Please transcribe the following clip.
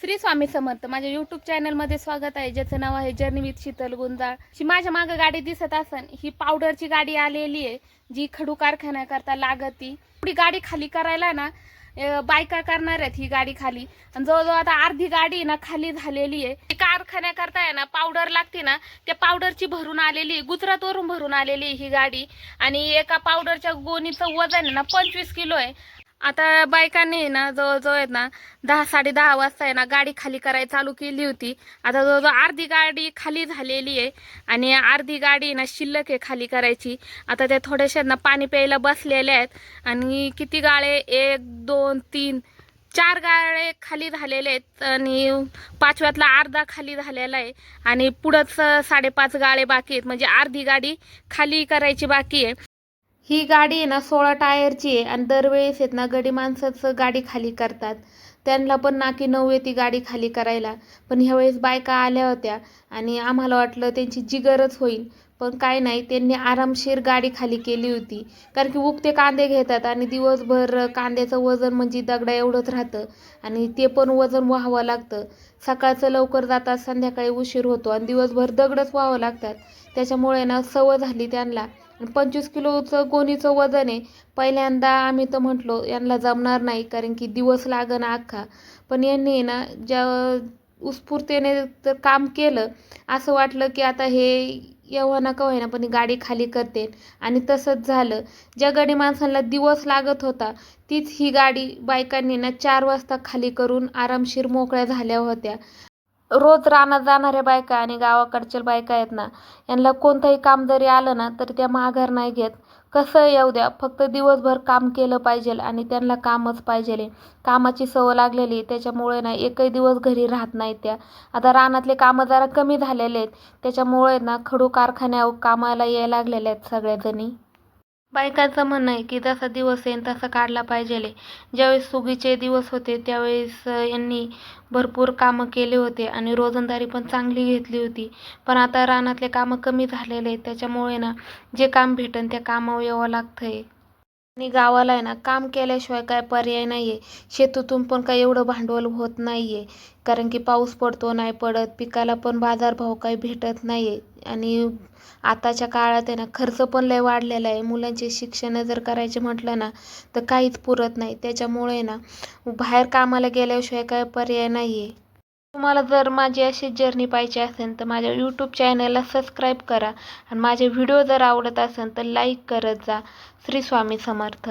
श्री स्वामी समर्थ माझ्या युट्यूब चॅनलमध्ये स्वागत आहे. ज्याचं नाव आहे जर्नी विथ शीतल गुंजाळ. ही माझ्या मागं गाडी दिसत असन. ही पावडरची गाडी आलेली आहे जी खडू कारखान्याकरता लागती. पुढी गाडी खाली करायला ना बायका करणार आहेत ही गाडी खाली. आणि जवळजवळ आता अर्धी गाडी ना खाली झालेली आहे. ती कारखान्याकरता आहे ना पावडर लागते ना त्या पावडरची भरून आलेली आहे. गुजरातवरून भरून आलेली आहे ही गाडी. आणि एका पावडरच्या गोणीचं वजन आहे ना पंचवीस किलो आहे. आता बायकांनी ना जवळजवळ आहेत ना दहा साडे दहा वाजता आहे ना गाडी खाली करायला चालू केली होती. आता जवळजवळ अर्धी गाडी खाली झालेली आहे आणि अर्धी गाडी ना शिल्लक आहे खाली करायची. आता त्या थोड्याशा ना पाणी प्यायला बसलेल्या आहेत आणि किती गाळे? एक दोन तीन चार गाळे खाली झालेले आहेत आणि पाचव्यातला अर्धा खाली झालेला आहे आणि पुढंच साडेपाच गाळे बाकी आहेत. म्हणजे अर्धी गाडी खाली करायची बाकी आहे. ही गाडी आहे ना सोळा टायरची आहे आणि दरवेळेस आहेत ना गडी माणसाचं गाडी खाली करतात. त्यांना पण नाकी नऊ येते गाडी खाली करायला. पण ह्यावेळेस बायका आल्या होत्या आणि आम्हाला वाटलं त्यांची जिगरच होईल. पण काय नाही त्यांनी आरामशीर गाडी खाली केली होती. कारण की उगते कांदे घेतात आणि दिवसभर कांद्याचं वजन म्हणजे दगडा एवढंच राहतं. आणि ते पण वजन व्हावं लागतं. सकाळचं लवकर जातात संध्याकाळी उशीर होतो आणि दिवसभर दगडच व्हावं लागतात. त्याच्यामुळे ना सवय झाली त्यांना. पंचवीस किलोचं गोणीचं वजन आहे. पहिल्यांदा आम्ही तर म्हटलो यांना जमणार नाही कारण की दिवस लागन अख्खा. पण यांनी ना ज्या उत्स्फूर्तीने तर काम केलं असं वाटलं की आता हे येव्हा का होईना पण गाडी खाली करते. आणि तसंच झालं. ज्या गाडी माणसांना दिवस लागत होता तीच ही गाडी बायकांनी ना चार वाजता खाली करून आरामशीर मोकळ्या झाल्या होत्या. रोज रानात जाणाऱ्या बायका आणि गावाकडच्या बायका आहेत ना यांना कोणतंही काम जरी आलं ना तरी त्या माघार नाही घेत. कसं येऊ द्या फक्त दिवसभर काम केलं पाहिजे आणि त्यांना कामच पाहिजे. कामाची सवय लागलेली त्याच्यामुळे ना एकही दिवस घरी राहत नाही त्या. आता रानातले कामं जरा कमी झालेले आहेत त्याच्यामुळे ना खडू कारखान्यावर कामाला यायला लागलेल्या आहेत सगळ्याजणी बायकांचं म्हणणं आहे की जसा दिवस येईल तसा काढला पाहिजे ज्यावेळेस सुगीचे दिवस होते त्यावेळेस यांनी भरपूर कामं केले होते आणि रोजंदारी पण चांगली घेतली होती. पण आता रानातले कामं कमी झालेले आहेत. त्याच्यामुळे ना जे काम भेटन त्या कामावर यावं आहे आणि गावाला आहे ना काम केल्याशिवाय काय पर्याय नाही आहे शेतीतून पण काही एवढं भांडवल होत नाही आहे कारण की पाऊस पडतो नाही पडत पिकाला पण बाजारभाव काही भेटत नाही आहे आणि आताच्या काळात आहे ना खर्च पण लय वाढलेला आहे. मुलांचे शिक्षण जर करायचे म्हटलं ना तर काहीच पुरत नाही. त्याच्यामुळे ना बाहेर कामाला गेल्याशिवाय काय पर्याय नाही आहे तुम्हाला जर माझी अशी जर्नी पाहिजे असेल तर माझ्या यूट्यूब चॅनलला सबस्क्राईब करा. आणि माझे व्हिडिओ जर आवडत असेल तर लाईक करत जा. श्री स्वामी समर्थ.